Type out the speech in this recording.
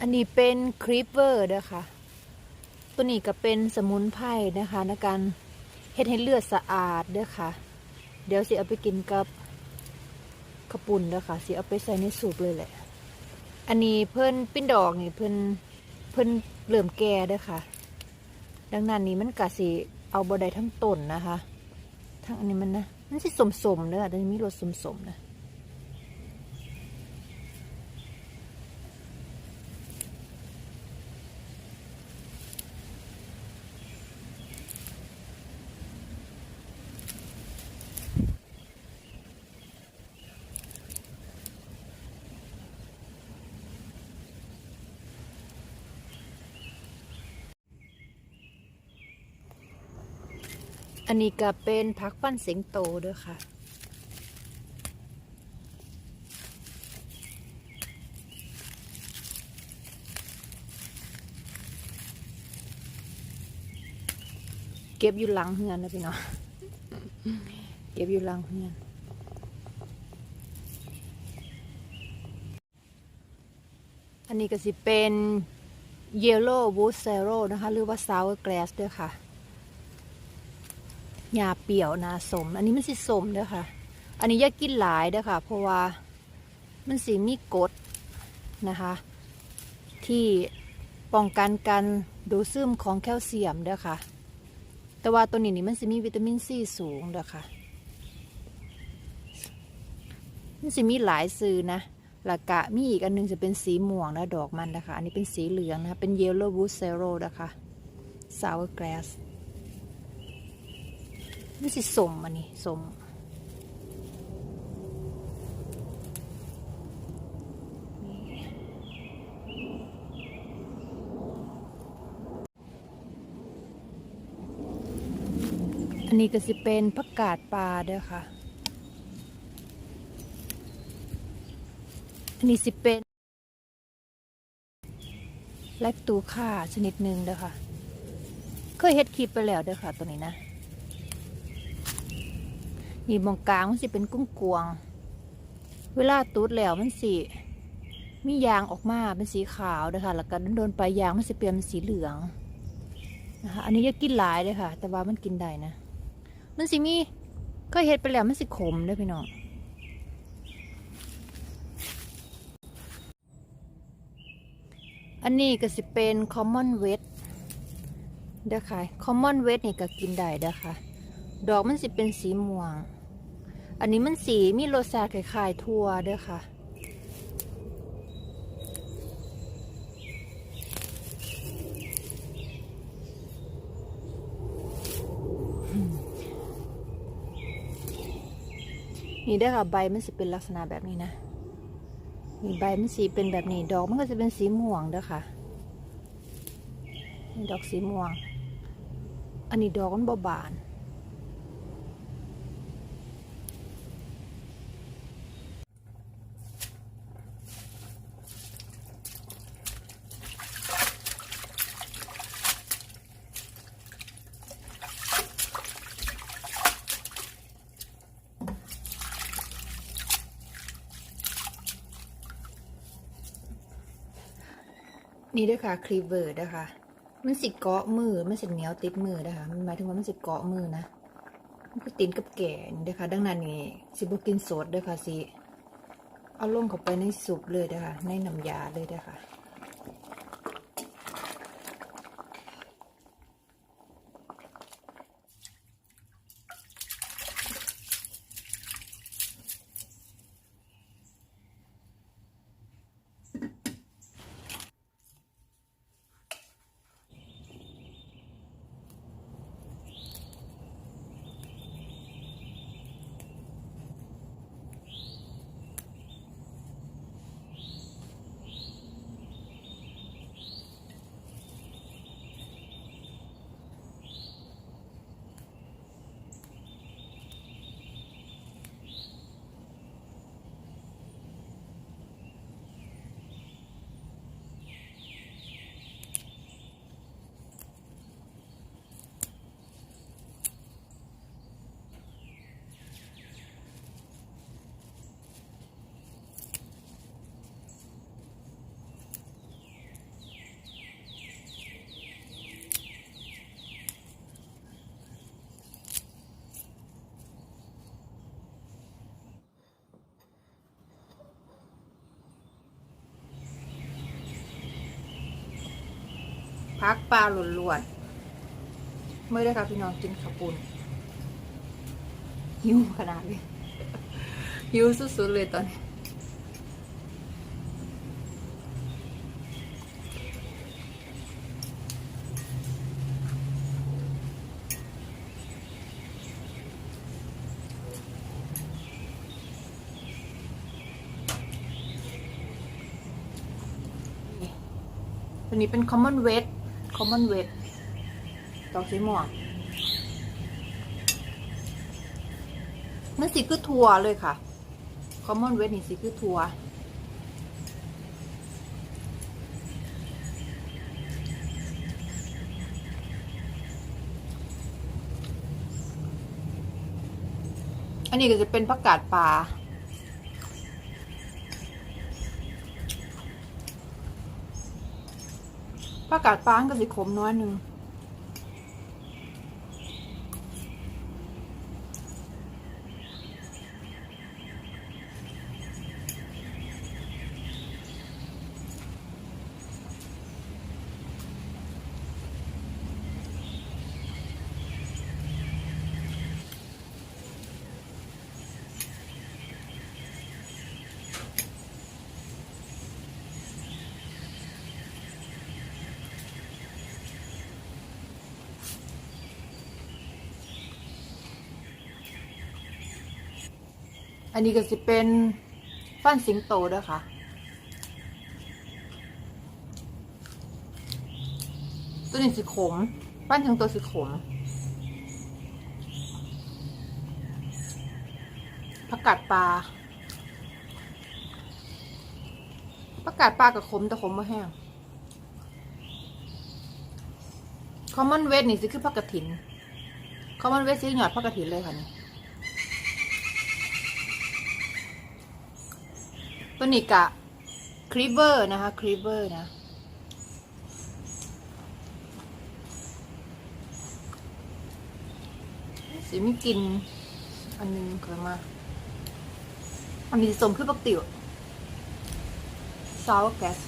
อันนี้เป็นครีปเวอร์นะคะตัวนี้ก็เป็นสมุนไพรนะคะในการเฮ็ดให้เลือดสะอาดเด้อค่ะ เดี๋ยวสิเอาไปกินกับขาวปุ่นเด้อค่ะสิเอาไปใส่ในสูปเลยแหละ อันนี้เพิ่นปิ้นดอกนี่เพิ่นเพิ่นเริ่มแก่เด้อค่ะ ดังนั้นนี่มันกะสิเอาบ่ได้ทั้งต้นนะคะ ทั้งอันนี้มันนะมันสิสมๆเด้อแต่มีรสสมๆนะ อันนี้ก็เป็นพักปั้นเสียงโตด้วยค่ะ เก็บอยู่หลังเฮือนนะพี่น้องเก็บอยู่หลังเฮือนอันนี้ก็สิเป็น Yellow Wood Zero นะคะ หรือว่า Sour Grass ด้วยค่ะ หญ้าเปี่ยวนาสม อันนี้มันสิสมเด้อค่ะ อันนี้อย่ากินหลายเด้อค่ะ เพราะว่ามันสีมีกดนะคะ ที่ป้องกันการดูดซึมของแคลเซียมเด้อค่ะ แต่ว่าตัวนี้นี่มันสิมีวิตามินซีสูงเด้อค่ะ มันสิมีหลายซื้อนะล้วก็มีอีกอันหนึงจะเป็นสีม่วงนะดอกมันนะคะ อันนี้เป็นสีเหลืองนะคะ เป็น yellow wood zero นะคะ sour นี่สิสมอันนี้สมอันนี้ก็สิเป็นผักกาดปลาเด้อค่ะ อันนี้สิเป็นแลคตูค่าชนิดหนึ่งเด้อค่ะ เคยเฮ็ดคลิปไปแล้วเด้อค่ะตัวนี้นะ นี่มองกลางมันสิเป็นกุ้งกวง เวลาตูดแล้วมันสิมียางออกมาเป็นสีขาวนะคะแล้วก็โดนๆไปยยางมันสิเปลี่ยนเป็นสีเหลืองนะคะอันนี้อย่ากินหลายเลยค่ะ แต่ว่ามันกินได้นะ มันสิมีก็เฮ็ดไปแล้วมันสิขมเด้วยพี่น้องอันนี้ก็สิเป็น common wet เด้อค่ะ common wet นี่ก็กินได้เด้อค่ะ ดอกมันสิเป็นสีม่วง อันนี้มันสีมีโรสชาคล้ายๆทั่วเด้อค่ะ นี่เด้อค่ะใบมันสิเป็นลักษณะแบบนี้นะนี่ใบมันสีเป็นแบบนี้ ดอกมันก็จะเป็นสีม่วงเด้อค่ะดอกสีม่วง อันนี้ดอกมันบ่บาน นี่ด้วยค่ะคลีเวอร์นะคะ มันสิเกาะมือ มันสิเหนียวติดมือนะคะ มันหมายถึงว่ามันสิเกาะมือนะ มันก็ติดกับแก่นี่เด้อค่ะดังนั้นนี่สิบกินสดด้วยค่ะสิ เอาลงเข้าไปในสุปเลยนะคะ ในน้ำยาเลยนะคะ พักปลาหล้วนๆไม่ได้ค่ะพี่น้องกินข้าวปุ้นหิวขนาดนี้หิวสุดๆเลยตอนนี้ตัวนี้เป็น Commonwealth Commonwealth ดอกสีม่วงนั่นสีคือทัวร์เลยค่ะ Commonwealth นี่สีคือทัวร์อันนี้ก็จะเป็นผักกาดป่า ผักกาดปลาก็สิขมน้อยหนึ่ง อันนี้ก็จะเป็นฟันสิงโตด้วยค่ะ ตัวนี้สีขม ฟันสิงโตสีขมผักกาดปลาผักกาดปลากับขมแต่ขมไม่แห้งคอมมอนเวทนี่สิคือผักกระถินคอมมอนเวทสิหยอดผักกระถินเลยค่ะนี่ ตัวนี้กะครีเบอร์นะคะครีเบอร์นะสีไม่กิน อันหนึงเคยมา อันนี้สมคือปกติซาวแกส